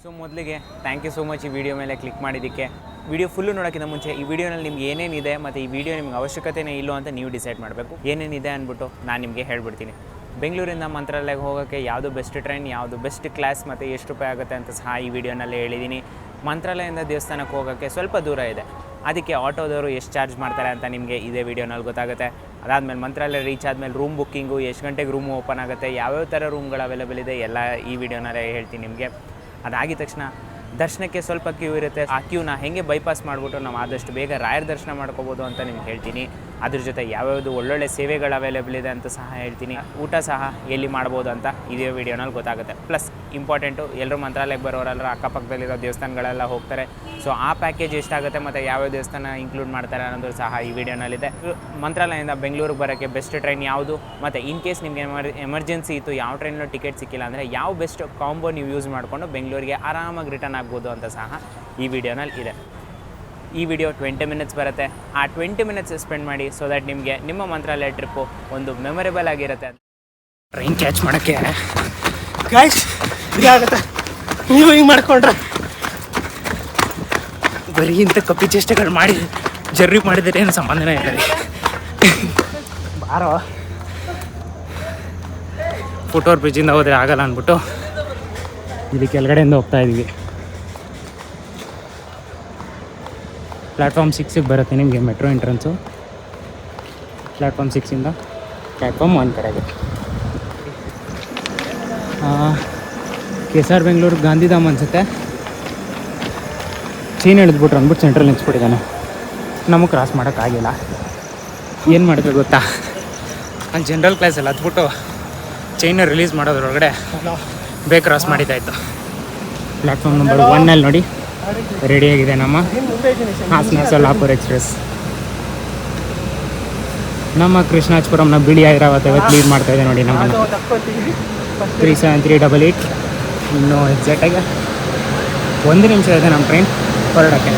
So ಮೊದಲಿಗೆ thank you so much ಈ video ಮೇಲೆ ಕ್ಲಿಕ್ ಮಾಡಿದ್ದಕ್ಕೆ. ವಿಡಿಯೋ ಫುಲ್ಲು ನೋಡೋಕ್ಕಿಂತ ಮುಂಚೆ ಈ ವಿಡಿಯೋನಲ್ಲಿ ನಿಮ್ಗೆ ಏನೇನಿದೆ ಮತ್ತು ಈ ವಿಡಿಯೋ ನಿಮ್ಗೆ ಅವಶ್ಯಕತೆನೇ ಇಲ್ಲೋ ಅಂತ ನೀವು ಡಿಸೈಡ್ ಮಾಡಬೇಕು. ಏನೇನಿದೆ ಅಂದ್ಬಿಟ್ಟು ನಾನು ನಿಮಗೆ ಹೇಳ್ಬಿಡ್ತೀನಿ. ಬೆಂಗಳೂರಿಂದ ಮಂತ್ರಾಲಯಕ್ಕೆ ಹೋಗೋಕ್ಕೆ ಯಾವುದು ಬೆಸ್ಟ್ ಟ್ರೈನ್ ಯಾವುದು ಬೆಸ್ಟ್ ಕ್ಲಾಸ್ ಮತ್ತು ಎಷ್ಟು ರೂಪಾಯಿ ಆಗುತ್ತೆ ಅಂತ ಸಹ ಈ ವಿಡಿಯೋನಲ್ಲಿ ಹೇಳಿದ್ದೀನಿ. ಮಂತ್ರಾಲಯದಿಂದ ದೇವಸ್ಥಾನಕ್ಕೆ ಹೋಗೋಕ್ಕೆ ಸ್ವಲ್ಪ ದೂರ ಇದೆ. ಅದಕ್ಕೆ ಆಟೋದವರು ಎಷ್ಟು ಚಾರ್ಜ್ ಮಾಡ್ತಾರೆ ಅಂತ ನಿಮಗೆ ಇದೇ ವಿಡಿಯೋನಲ್ಲಿ ಗೊತ್ತಾಗುತ್ತೆ. ಅದಾದಮೇಲೆ ಮಂತ್ರಾಲಯ ರೀಚ್ ಆದಮೇಲೆ ರೂಮ್ ಬುಕ್ಕಿಂಗು ಎಷ್ಟು ಗಂಟೆಗೆ ರೂಮು ಓಪನ್ ಆಗುತ್ತೆ, ಯಾವ್ಯಾವ ಥರ ರೂಮ್ಗಳು ಅವೈಲೇಬಲ್ ಇದೆ ಎಲ್ಲ ಈ ವಿಡಿಯೋನಲ್ಲೇ ಹೇಳ್ತೀನಿ ನಿಮಗೆ. ಅದಾಗಿದ ತಕ್ಷಣ ದರ್ಶನಕ್ಕೆ ಸ್ವಲ್ಪ ಕ್ಯೂ ಇರುತ್ತೆ. ಆ ಕ್ಯೂನ ಹೆಂಗೆ ಬೈಪಾಸ್ ಮಾಡಿಬಿಟ್ಟು ನಾವು ಆದಷ್ಟು ಬೇಗ ರಾಯರ ದರ್ಶನ ಮಾಡ್ಕೋಬೋದು ಅಂತ ನಿಮ್ಗೆ ಹೇಳ್ತೀನಿ. ಅದ್ರ ಜೊತೆ ಯಾವ್ಯಾವುದು ಒಳ್ಳೊಳ್ಳೆ ಸೇವೆಗಳು ಅವೈಲೇಬಲ್ ಇದೆ ಅಂತ ಸಹ ಹೇಳ್ತೀನಿ. ಊಟ ಸಹ ಎಲ್ಲಿ ಮಾಡ್ಬೋದು ಅಂತ ಇದೇ ವಿಡಿಯೋನಲ್ಲಿ ಗೊತ್ತಾಗುತ್ತೆ. ಪ್ಲಸ್ ಇಂಪಾರ್ಟೆಂಟು ಎಲ್ಲರೂ ಮಂತ್ರಾಲಯಕ್ಕೆ ಬರೋರೆಲ್ಲರೂ ಅಕ್ಕಪಕ್ಕದಲ್ಲಿರೋ ದೇವಸ್ಥಾನಗಳೆಲ್ಲ ಹೋಗ್ತಾರೆ. ಸೊ ಆ ಪ್ಯಾಕೇಜ್ ಎಷ್ಟಾಗುತ್ತೆ ಮತ್ತು ಯಾವ್ಯಾವ ದೇವಸ್ಥಾನ ಇನ್ಕ್ಲೂಡ್ ಮಾಡ್ತಾರೆ ಅನ್ನೋದು ಸಹ ಈ ವಿಡಿಯೋನಲ್ಲಿದೆ ಮಂತ್ರಾಲಯದಿಂದ ಬೆಂಗಳೂರಿಗೆ ಬರೋಕ್ಕೆ ಬೆಸ್ಟ್ ಟ್ರೈನ್ ಯಾವುದು? ಮತ್ತು ಇನ್ ಕೇಸ್ ನಿಮಗೆ ಎಮರ್ ಎಮರ್ಜೆನ್ಸಿ ಇತ್ತು, ಯಾವ ಟ್ರೈನಲ್ಲೂ ಟಿಕೆಟ್ ಸಿಕ್ಕಿಲ್ಲ ಅಂದರೆ ಯಾವ ಬೆಸ್ಟ್ ಕಾಂಬೋ ನೀವು ಯೂಸ್ ಮಾಡಿಕೊಂಡು ಬೆಂಗಳೂರಿಗೆ ಆರಾಮಾಗಿ ರಿಟರ್ನ್ ಆಗ್ಬೋದು ಅಂತ ಸಹ ಈ ವಿಡಿಯೋನಲ್ಲಿ ಇದೆ. ಈ ವಿಡಿಯೋ ಟ್ವೆಂಟಿ ಮಿನಿಟ್ಸ್ ಬರುತ್ತೆ. ಆ ಟ್ವೆಂಟಿ ಮಿನಿಟ್ಸ್ ಸ್ಪೆಂಡ್ ಮಾಡಿ ಸೊ ದಟ್ ನಿಮಗೆ ನಿಮ್ಮ ಮಂತ್ರಾಲಯ ಟ್ರಿಪ್ಪು ಒಂದು ಮೆಮೊರೇಬಲ್ ಆಗಿರುತ್ತೆ. ಟ್ರೈನ್ ಕ್ಯಾಚ್ ಮಾಡೋಕ್ಕೆ. ಗಾಯ್ಸ್ ಇದಾಗುತ್ತೆ ನೀವು ಹಿಂಗೆ ಮಾಡ್ಕೊಂಡ್ರೆ. ಬರೀ ಇಂಥ ಕಪ್ಪಿ ಚೇಷ್ಟೆಗಳು ಮಾಡಿ ಜರ್ರಿ ಮಾಡಿದರೆ ಏನು ಸಂಬಂಧನೇ ಇಲ್ಲ ಬಾರೋ. ಫುಟೋರ್ ಬ್ರಿಡ್ಜಿಂದ ಹೋದರೆ ಆಗಲ್ಲ ಅಂದ್ಬಿಟ್ಟು ಇಲ್ಲಿ ಕೆಳಗಡೆಯಿಂದ ಹೋಗ್ತಾ ಇದ್ದೀವಿ ಪ್ಲ್ಯಾಟ್ಫಾರ್ಮ್ ಸಿಕ್ಸಿಗೆ ಬರುತ್ತೆ ನಿಮಗೆ ಮೆಟ್ರೋ ಎಂಟ್ರೆನ್ಸು. ಪ್ಲ್ಯಾಟ್ಫಾರ್ಮ್ ಸಿಕ್ಸಿಂದ ಪ್ಲ್ಯಾಟ್ಫಾರ್ಮ್ ಒನ್ ಕಡೆಗೆ. K S R Bengaluru Gandhidham ಅನಿಸುತ್ತೆ. ಚೀನ್ ಹಿಡಿದ್ಬಿಟ್ರು ಅಂದ್ಬಿಟ್ಟು ಸೆಂಟ್ರಲ್ ನಿಂತ್ಬಿಟ್ಟಿದ್ದಾನೆ ನಮಗೆ ಕ್ರಾಸ್ ಮಾಡೋಕ್ಕಾಗಿಲ್ಲ ಏನು ಮಾಡಿದ್ರು ಗೊತ್ತಾ? ನಾನು ಜನರಲ್ ಕ್ಲಾಸಲ್ಲಿ ಹತ್ಬಿಟ್ಟು ಚೈನ ರಿಲೀಸ್ ಮಾಡೋದ್ರೊಳಗಡೆ ಬೇಗ ಕ್ರಾಸ್ ಮಾಡಿದ್ದಾಯಿತು. ಪ್ಲ್ಯಾಟ್ಫಾರ್ಮ್ ನಂಬರ್ ಒನ್ನಲ್ಲಿ ನೋಡಿ. ರೆಡಿಯಾಗಿದೆ ನಮ್ಮ ಹಾಸನ ಸೊಲ್ಲಾಪುರ್ ಎಕ್ಸ್ಪ್ರೆಸ್. ನಮ್ಮ ಕೃಷ್ಣಾಜಪುರಂನ ಬಿಳಿ ಐರಾವತ ಇವತ್ತು ಲೀಡ್ ಮಾಡ್ತಾ ಇದೆ ನೋಡಿ ನಮ್ಮ three seven three double eight ಇನ್ನೂ ಎಕ್ಸಾಕ್ಟಾಗಿ ಒಂದು ನಿಮಿಷ ಇದೆ ನಮ್ಮ ಟ್ರೈನ್ ಹೊರಡೋಕ್ಕೆ.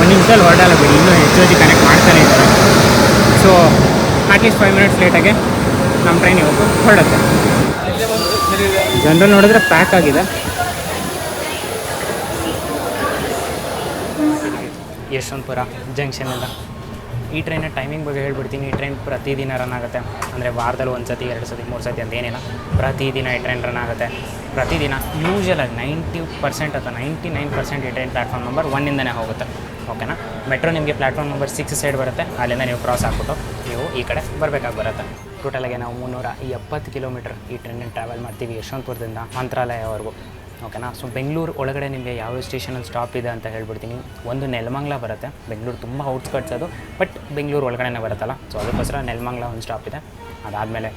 ಒಂದು ನಿಮಿಷದಲ್ಲಿ ಹೊರಡಲ್ಲ ಬಿಡಿ, ಇನ್ನೂ ಹೆಚ್ಚು ಹೆಚ್ಚು ಕನೆಕ್ಟ್ ಮಾಡ್ತಾನೆ ಇದ್ದಾರೆ. So at least five minutes ಲೇಟಾಗೆ ನಮ್ಮ ಟ್ರೈನ್ ಇವತ್ತು ಹೊರಡುತ್ತೆ. ಜನರಲ್ ನೋಡಿದ್ರೆ ಪ್ಯಾಕ್ ಆಗಿದೆ. ಯಶವಂತಪುರ ಎಲ್ಲ ಈ ಟ್ರೈನ ಟೈಮಿಂಗ್ ಬಗ್ಗೆ ಹೇಳ್ಬಿಡ್ತೀನಿ. ಈ ಟ್ರೈನ್ ಪ್ರತಿದಿನ ರನ್ ಆಗುತ್ತೆ. ಅಂದರೆ ವಾರದಲ್ಲಿ ಒಂದು ಸತಿ ಎರಡು ಸತಿ, ಮೂರು ಸತಿ ಅಂತ ಏನಿಲ್ಲ. ಪ್ರತಿದಿನ ಈ ಟ್ರೈನ್ ರನ್ ಆಗುತ್ತೆ. ಪ್ರತಿದಿನ ಯೂಶಲಾಗಿ ನೈಂಟಿ ಪರ್ಸೆಂಟ್ ಅಥವಾ ನೈಂಟಿ ನೈನ್ ಪರ್ಸೆಂಟ್ ಈ ಟ್ರೈನ್ ಪ್ಲ್ಯಾಟ್ಫಾರ್ಮ್ ನಂಬರ್ ಒನ್ನಿಂದನೇ ಹೋಗುತ್ತೆ. ಓಕೆನಾ ಮೆಟ್ರೋ ನಿಮಗೆ ಪ್ಲ್ಯಾಟ್ಫಾರ್ಮ್ ನಂಬರ್ ಸಿಕ್ಸ್ ಸೈಡ್ ಬರುತ್ತೆ. ಅಲ್ಲಿಂದ ನೀವು ಕ್ರಾಸ್ ಹಾಕ್ಬಿಟ್ಟು ನೀವು ಈ ಕಡೆ ಬರಬೇಕಾಗಿ ಬರುತ್ತೆ. ಟೋಟಲಾಗಿ ನಾವು ಮುನ್ನೂರ ಎಪ್ಪತ್ತು ಕಿಲೋಮೀಟರ್ ಈ ಟ್ರೈನಲ್ಲಿ ಟ್ರಾವೆಲ್ ಮಾಡ್ತೀವಿ ಯಶವಂತಪುರದಿಂದ ಮಂತ್ರಾಲಯವರೆಗೂ. ಓಕೆನಾ ಸೊ ಬೆಂಗಳೂರು ಒಳಗಡೆ ನಿಮಗೆ ಯಾವ ಸ್ಟೇಷನಲ್ಲಿ ಸ್ಟಾಪ್ ಇದೆ ಅಂತ ಹೇಳ್ಬಿಡ್ತೀನಿ. ಒಂದು ನೆಲಮಂಗ್ಲ ಬರುತ್ತೆ. ಬೆಂಗಳೂರು ತುಂಬ ಔಟ್ಸ್ಕಟ್ಸ್ ಅದು. ಬಟ್ ಬೆಂಗಳೂರು ಒಳಗಡೆನೇ ಬರುತ್ತಲ್ಲ. ಸೊ ಅದಕ್ಕೋಸ್ಕರ ನೆಲಮಂಗ್ಲ ಒಂದು ಸ್ಟಾಪ್ ಇದೆ. ಅದಾದಮೇಲೆ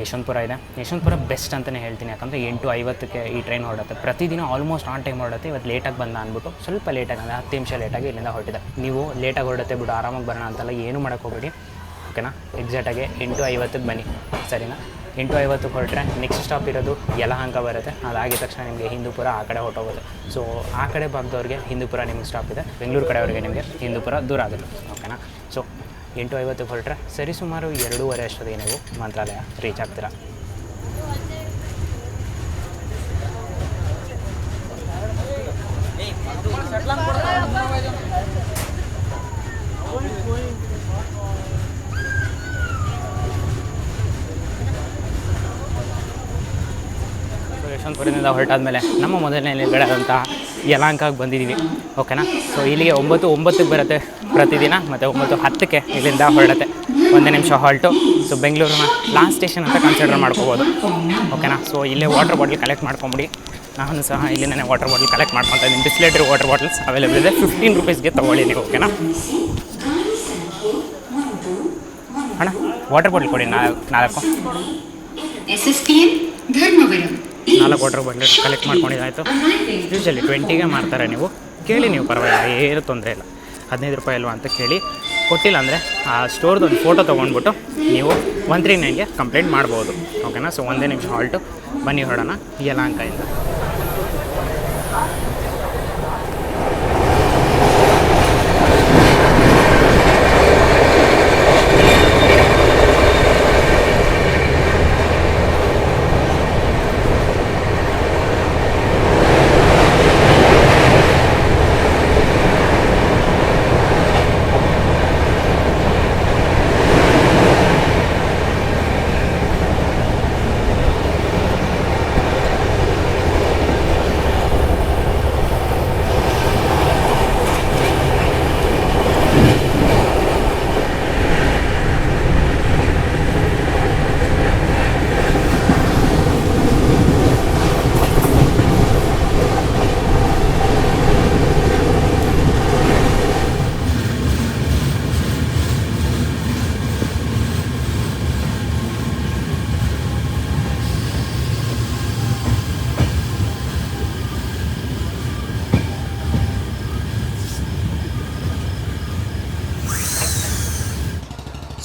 ಯಶವಂತಪುರ ಇದೆ. ಯಶವಂತಪುರ ಬೆಸ್ಟ್ ಅಂತಲೇ ಹೇಳ್ತೀನಿ. ಯಾಕಂದರೆ ಎಂಟು ಐವತ್ತಕ್ಕೆ ಈ ಟ್ರೈನ್ ಹೊರಡುತ್ತೆ. ಪ್ರತಿದಿನ ಆಲ್ಮೋಸ್ಟ್ ಆನ್ ಟೈಮ್ ಹೊರಡುತ್ತೆ. ಇವತ್ತು ಲೇಟಾಗಿ ಬಂದ ಅಂದ್ಬಿಟ್ಟು ಸ್ವಲ್ಪ ಲೇಟಾಗಿ ಅಂದರೆ ಹತ್ತು ನಿಮಿಷ ಲೇಟಾಗಿ ಇಲ್ಲಿಂದ ಹೊರಟಿದೆ. ನೀವು ಲೇಟಾಗಿ ಹೊರಡುತ್ತೆ ಬಿಡು, ಆರಾಮಾಗಿ ಬರೋಣ ಅಂತೆಲ್ಲ ಏನು ಮಾಡೋಕ್ಕೆ ಹೋಗ್ಬೇಡಿ. ಓಕೆನಾ? ಎಕ್ಸಾಕ್ಟಾಗಿ ಎಂಟು ಐವತ್ತಕ್ಕೆ ಬನ್ನಿ, ಸರಿನಾ? ಎಂಟು ಐವತ್ತಕ್ಕೆ ಹೊರಟ್ರೆ ನೆಕ್ಸ್ಟ್ ಸ್ಟಾಪ್ ಇರೋದು ಯಲಹಂಕ ಬರುತ್ತೆ. ಅದಾಗಿದ ತಕ್ಷಣ ನಿಮಗೆ ಹಿಂದೂಪುರ ಆ ಕಡೆ ಹೊರಟೋಗುತ್ತೆ ಸೊ ಆ ಕಡೆ ಭಾಗದವ್ರಿಗೆ ಹಿಂದೂಪುರ ನಿಮಗೆ ಸ್ಟಾಪ್ ಇದೆ. ಬೆಂಗಳೂರು ಕಡೆಯವರಿಗೆ ನಿಮಗೆ ಹಿಂದೂಪುರ ದೂರ ಆಗುತ್ತೆ. ಓಕೆನಾ? ಸೊ ಎಂಟು ಐವತ್ತಕ್ಕೆ ಹೊರಟ್ರೆ ಸರಿಸುಮಾರು ಎರಡೂವರೆ ಅಷ್ಟೊತ್ತಿಗೆ ನೀವು ಮಂತ್ರಾಲಯ ರೀಚ್ ಆಗ್ತೀರಾ ಸೊ ಯಶವಂತಪುರದಿಂದ ಹೊರಟಾದ್ಮೇಲೆ ನಮ್ಮ ಮೊದಲನೇ ನಿಲ್ಗಡೆ ಆದಂತಹ ಯಲಾಂಕಾಗೆ ಬಂದಿದ್ದೀವಿ ಓಕೆನಾ ಸೊ ಇಲ್ಲಿಗೆ ಒಂಬತ್ತು, ಒಂಬತ್ತಕ್ಕೆ ಬರುತ್ತೆ ಪ್ರತಿದಿನ, ಮತ್ತು ಒಂಬತ್ತು ಹತ್ತಕ್ಕೆ ಇಲ್ಲಿಂದ ಹೊರಡುತ್ತೆ. ಒಂದೇ ನಿಮಿಷ ಹಾಲ್ಟು ಸೊ ಬೆಂಗಳೂರಿನ ಲಾಸ್ಟ್ ಸ್ಟೇಷನ್ ಅಂತ ಕನ್ಸಿಡರ್ ಮಾಡ್ಕೋಬೋದು ಓಕೆನಾ ಸೊ ಇಲ್ಲೇ ವಾಟರ್ ಬಾಟಲ್ ಕಲೆಕ್ಟ್ ಮಾಡ್ಕೊಂಬಿಡಿ. ನಾನು ಸಹ ಇಲ್ಲಿಂದನೇ ವಾಟರ್ ಬಾಟಲ್ ಕಲೆಕ್ಟ್ ಮಾಡ್ಕೊತಾ ಇದ್ದೀನಿ. ಬಿಸ್ಲೆಟ್ರಿ ವಾಟರ್ ಬಾಟಲ್ಸ್ ಅವೈಲೇಬಲ್ ಇದೆ. ಫಿಫ್ಟೀನ್ ರುಪೀಸ್ಗೆ ತೊಗೊಳ್ಳಿ ನೀವು ಓಕೆನಾ ಅಣ್ಣ ವಾಟರ್ ಬಾಟಲ್ ಕೊಡಿ ನಾಲ್ಕು. ನಾಲ್ಕು ಎಸ್ಎಸ್ಪಿಎನ್ ಧರ್ಮವರಂ. ನಾಲ್ಕು ವಾಟರ್ ಬಂದು ಕಲೆಕ್ಟ್ ಮಾಡ್ಕೊಂಡಿದ್ದಾಯಿತು. ಯೂಶಲಿ ಟ್ವೆಂಟಿಗೆ ಮಾಡ್ತಾರೆ ನೀವು. ಕೇಳಿ ನೀವು ಪರವಾಗಿಲ್ಲ, ಏನು ತೊಂದರೆ ಇಲ್ಲ. ಹದಿನೈದು ರೂಪಾಯಿ ಅಲ್ವಾ ಅಂತ ಕೇಳಿ. ಕೊಟ್ಟಿಲ್ಲ ಅಂದರೆ ಆ ಸ್ಟೋರ್ದು ಒಂದು ಫೋಟೋ ತೊಗೊಂಡ್ಬಿಟ್ಟು ನೀವು ಒನ್ ತ್ರೀ ನೈನ್ಗೆ ಕಂಪ್ಲೇಂಟ್ ಮಾಡ್ಬೋದು. ಓಕೆನಾ ಸೊ ಒಂದೇ ನಿಮಿಷ ಹಾಲ್ಟು ಬನ್ನಿ ಹೊಡೋಣ ಯಲಾಂಕದಿಂದ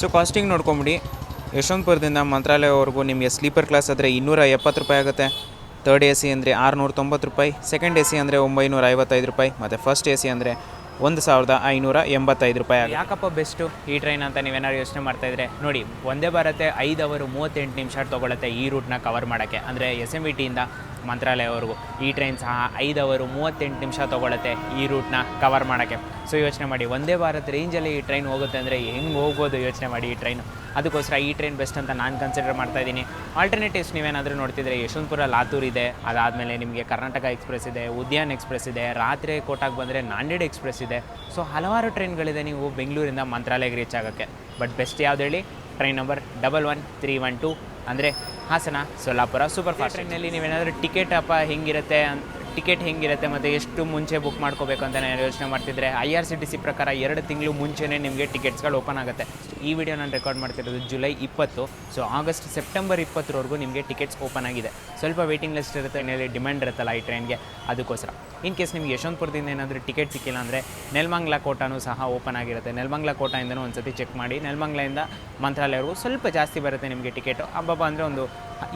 ಸೊ ಕಾಸ್ಟಿಂಗ್ ನೋಡ್ಕೊಂಬಿಡಿ. ಯಶವಂತಪುರದಿಂದ ಮಂತ್ರಾಲಯವರೆಗೂ ನಿಮಗೆ ಸ್ಲೀಪರ್ ಕ್ಲಾಸ್ ಆದರೆ ಇನ್ನೂರ ಎಪ್ಪತ್ತು ರೂಪಾಯಿ ಆಗುತ್ತೆ. ತರ್ಡ್ ಎ ಸಿ ಅಂದರೆ ಆರುನೂರ ತೊಂಬತ್ತು ರೂಪಾಯಿ. ಸೆಕೆಂಡ್ ಎ ಸಿ ಅಂದರೆ ಒಂಬೈನೂರ ಐವತ್ತೈದು ರೂಪಾಯಿ. ಮತ್ತು ಫಸ್ಟ್ ಎ ಸಿ ಅಂದರೆ ಒಂದು ಸಾವಿರದ ಐನೂರ ಎಂಬತ್ತೈದು ರೂಪಾಯಿ ಆಗುತ್ತೆ. ಯಾಕಪ್ಪ ಬೆಸ್ಟು ಈ ಟ್ರೈನ್ ಅಂತ ನೀವೇನಾದ್ರು ಯೋಚನೆ ಮಾಡ್ತಾ ಇದ್ರೆ ನೋಡಿ, ಒಂದೇ ಭಾರತೆ ಐದು ಅವರು ಮೂವತ್ತೆಂಟು ನಿಮಿಷ ತೊಗೊಳುತ್ತೆ ಈ ರೂಟ್ನ ಕವರ್ ಮಾಡೋಕ್ಕೆ. ಅಂದರೆ ಎಸ್ ಎಂ ವಿ ಟಿಯಿಂದ ಮಂತ್ರಾಲಯವರೆಗೂ. ಈ ಟ್ರೈನ್ ಸಹ ಐದು ಅವರು ಮೂವತ್ತೆಂಟು ನಿಮಿಷ ತೊಗೊಳುತ್ತೆ ಈ ರೂಟ್ನ ಕವರ್ ಮಾಡೋಕ್ಕೆ. ಸೊ ಯೋಚನೆ ಮಾಡಿ. ಒಂದೇ ಭಾರತ್ ರೇಂಜಲ್ಲಿ ಈ ಟ್ರೈನ್ ಹೋಗುತ್ತೆ ಅಂದರೆ ಹೆಂಗೆ ಹೋಗ್ಬೋದು ಯೋಚನೆ ಮಾಡಿ ಈ ಟ್ರೈನು ಅದಕ್ಕೋಸ್ಕರ ಈ ಟ್ರೈನ್ ಬೆಸ್ಟ್ ಅಂತ ನಾನು ಕನ್ಸಿಡರ್ ಮಾಡ್ತಾ ಇದ್ದೀನಿ. ಆಲ್ಟರ್ನೇಟಿವ್ಸ್ ನೀವೇನಾದರೂ ನೋಡ್ತಿದ್ರೆ ಯಶವಂತಪುರ, ಲಾತೂರ್ ಇದೆ. ಅದಾದಮೇಲೆ ನಿಮಗೆ ಕರ್ನಾಟಕ ಎಕ್ಸ್ಪ್ರೆಸ್ ಇದೆ, ಉದ್ಯಾನ್ ಎಕ್ಸ್ಪ್ರೆಸ್ ಇದೆ, ರಾತ್ರಿ ಕೋಟಾಗೆ ಬಂದರೆ ನಾಂದೇಡ್ ಎಕ್ಸ್ಪ್ರೆಸ್ ಇದೆ. ಸೊ ಹಲವಾರು ಟ್ರೈನ್ಗಳಿದೆ ನೀವು ಬೆಂಗಳೂರಿಂದ ಮಂತ್ರಾಲಯಕ್ಕೆ ರೀಚ್ ಆಗೋಕ್ಕೆ. ಬಟ್ ಬೆಸ್ಟ್ ಯಾವ್ದು ಹೇಳಿ? Train number double one three one two ಅಂದರೆ ಹಾಸನ ಸೊಲ್ಲಾಪುರ ಸೂಪರ್ ಫಾಸ್ಟ್ ಟ್ರೈನಲ್ಲಿ ನೀವೇನಾದರೂ ಟಿಕೆಟ್ ಅಪ್ಪ ಹೆಂಗಿರುತ್ತೆ ಟಿಕೆಟ್ ಹೆಂಗಿರುತ್ತೆ ಮತ್ತು ಎಷ್ಟು ಮುಂಚೆ ಬುಕ್ ಮಾಡ್ಕೋಬೇಕು ಅಂತ ನಾನು ಯೋಚನೆ ಮಾಡ್ತಿದ್ರೆ I R C T C ಪ್ರಕಾರ ಎರಡು ತಿಂಗಳು ಮುಂಚೆನೇ ನಿಮಗೆ ಟಿಕೆಟ್ಸ್ಗಳು ಓಪನ್ ಆಗುತ್ತೆ. ಈ ವಿಡಿಯೋ ನಾನು ರೆಕಾರ್ಡ್ ಮಾಡ್ತಿರೋದು ಜುಲೈ ಇಪ್ಪತ್ತು. ಸೊ ಆಗಸ್ಟ್ ಸೆಪ್ಟೆಂಬರ್ ಇಪ್ಪತ್ತರವರೆಗೂ ನಿಮಗೆ ಟಿಕೆಟ್ಸ್ ಓಪನ್ ಆಗಿದೆ. ಸ್ವಲ್ಪ ವೇಟಿಂಗ್ ಲಿಸ್ಟ್ ಇರುತ್ತೆ ಮೇಲೆ ಡಿಮ್ಯಾಂಡ್ ಇರುತ್ತಲ್ಲ ಈ ಟ್ರೈನ್ಗೆ ಅದಕ್ಕೋಸ್ಕರ. ಇನ್ ಕೇಸ್ ನಿಮ್ಗೆ ಯಶವಂತಪುರದಿಂದ ಏನಾದರೂ ಟಿಕೆಟ್ ಸಿಕ್ಕಿಲ್ಲ ಅಂದರೆ ನೆಲ್ಮಂಗ್ಲಾ ಕೋಟಾನು ಸಹ ಓಪನ್ ಆಗಿರುತ್ತೆ. ನೆಲ್ಮಂಗ್ಲಾ ಕೋಟಾಯಿಂದನೂ ಒಂದು ಸತಿ ಚೆಕ್ ಮಾಡಿ ನೆಲಮಂಗ್ಲೆಯಿಂದ ಮಂತ್ರಾಲಯವರೆಗೂ ಸ್ವಲ್ಪ ಜಾಸ್ತಿ ಬರುತ್ತೆ ನಿಮಗೆ ಟಿಕೆಟು ಹಬ್ಬಬ್ಬ ಅಂದರೆ ಒಂದು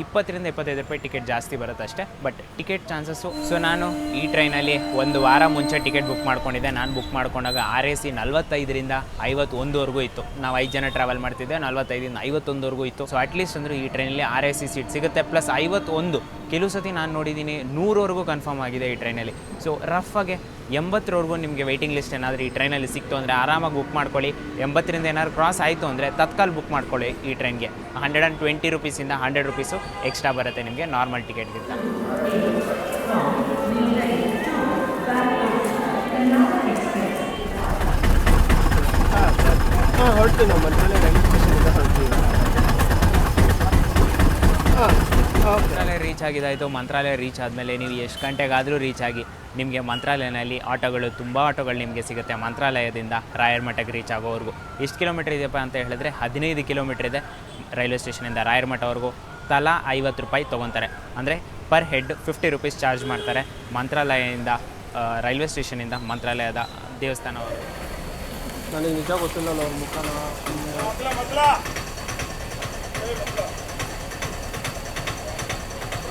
ಇಪ್ಪತ್ತರಿಂದ ಇಪ್ಪತ್ತೈದು ರೂಪಾಯಿ ಟಿಕೆಟ್ ಜಾಸ್ತಿ ಬರುತ್ತೆ ಅಷ್ಟೇ ಬಟ್ ಟಿಕೆಟ್ ಚಾನ್ಸಸ್ಸು ಸೊ ನಾನು ಈ ಟ್ರೈನಲ್ಲಿ ಒಂದು ವಾರ ಮುಂಚೆ ಟಿಕೆಟ್ ಬುಕ್ ಮಾಡ್ಕೊಂಡಿದ್ದೆ. ನಾನು ಬುಕ್ ಮಾಡ್ಕೊಂಡಾಗ ಆರ್ ಎ ಸಿ ನಲ್ವತ್ತೈದರಿಂದ ಐವತ್ತೊಂದುವರೆಗೂ ಇತ್ತು. ನಾವು ಐದು ಜನ ಟ್ರಾವೆಲ್ ಮಾಡ್ತಿದ್ದೆ, ನಲ್ವತ್ತೈದರಿಂದ ಐವತ್ತೊಂದುವರೆಗೂ ಇತ್ತು. ಸೊ ಅಟ್ಲೀಸ್ಟ್ ಅಂದರೆ ಈ ಟ್ರೈನಲ್ಲಿ ಆರ್ ಎ ಸಿ ಸೀಟ್ ಸಿಗುತ್ತೆ ಪ್ಲಸ್ ಐವತ್ತೊಂದು. ಕೆಲವು ಸತಿ ನಾನು ನೋಡಿದ್ದೀನಿ ನೂರವರೆಗೂ ಕನ್ಫರ್ಮ್ ಆಗಿದೆ ಈ ಟ್ರೈನಲ್ಲಿ. ಸೊ ರಫಾಗೆ ಎಂಬತ್ತರವರೆಗೂ ನಿಮಗೆ ವೆಯ್ಟಿಂಗ್ ಲಿಸ್ಟ್ ಏನಾದರೂ ಈ ಟ್ರೈನಲ್ಲಿ ಸಿಕ್ತು ಅಂದರೆ ಆರಾಮಾಗಿ ಬುಕ್ ಮಾಡ್ಕೊಳ್ಳಿ. ಎಂಬತ್ತರಿಂದ ಏನಾದ್ರು ಕ್ರಾಸ್ ಆಯಿತು ಅಂದರೆ ತತ್ಕಾಲ ಬುಕ್ ಮಾಡ್ಕೊಳ್ಳಿ ಈ ಟ್ರೈನ್ಗೆ ಹಂಡ್ರೆಡ್ ಆ್ಯಂಡ್ ಟ್ವೆಂಟಿ ರುಪೀಸಿಂದ ಹಂಡ್ರೆಡ್ ರುಪೀಸು ಎಕ್ಸ್ಟ್ರಾ ಬರುತ್ತೆ ನಿಮಗೆ ನಾರ್ಮಲ್ ಟಿಕೆಟ್ಗಿಂತ ಹಾಂ, ಹೊರಟು ನಾವು ಮನೆಯಲ್ಲೇ ರೈಲ್ವೆ ಸ್ಟೇಷನಿಂದ ಹೊರಡ್ತೀವಿ ಹಾಂ. ಮಂತ್ರಾಲಯ ರೀಚ್ ಆಗಿದ್ದಾಯಿತು. ಮಂತ್ರಾಲಯ ರೀಚ್ ಆದಮೇಲೆ ನೀವು ಎಷ್ಟು ಗಂಟೆಗಾದರೂ ರೀಚ್ ಆಗಿ ನಿಮಗೆ ಮಂತ್ರಾಲಯನಲ್ಲಿ ಆಟೋಗಳು ತುಂಬ ಆಟೋಗಳು ನಿಮಗೆ ಸಿಗುತ್ತೆ. ಮಂತ್ರಾಲಯದಿಂದ ರಾಯರ್ ಮಠಕ್ಕೆ ರೀಚ್ ಆಗೋವರೆಗೂ. ಎಷ್ಟು ಕಿಲೋಮೀಟ್ರ್ ಇದೆಯಪ್ಪ ಅಂತ ಹೇಳಿದ್ರೆ ಹದಿನೈದು ಕಿಲೋಮೀಟರ್ ಇದೆ ರೈಲ್ವೆ ಸ್ಟೇಷನಿಂದ ರಾಯರ ಮಠವರೆಗೂ. ತಲಾ ಐವತ್ತು ರೂಪಾಯಿ ತೊಗೊತಾರೆ. ಅಂದರೆ per head fifty rupees charge ಮಾಡ್ತಾರೆ ಮಂತ್ರಾಲಯದಿಂದ ರೈಲ್ವೆ ಸ್ಟೇಷನಿಂದ ಮಂತ್ರಾಲಯದ ದೇವಸ್ಥಾನವರೆಗೂ. ನನಗೆ ನಿಜ ಗೊತ್ತಿಲ್ಲ ಅವ್ರ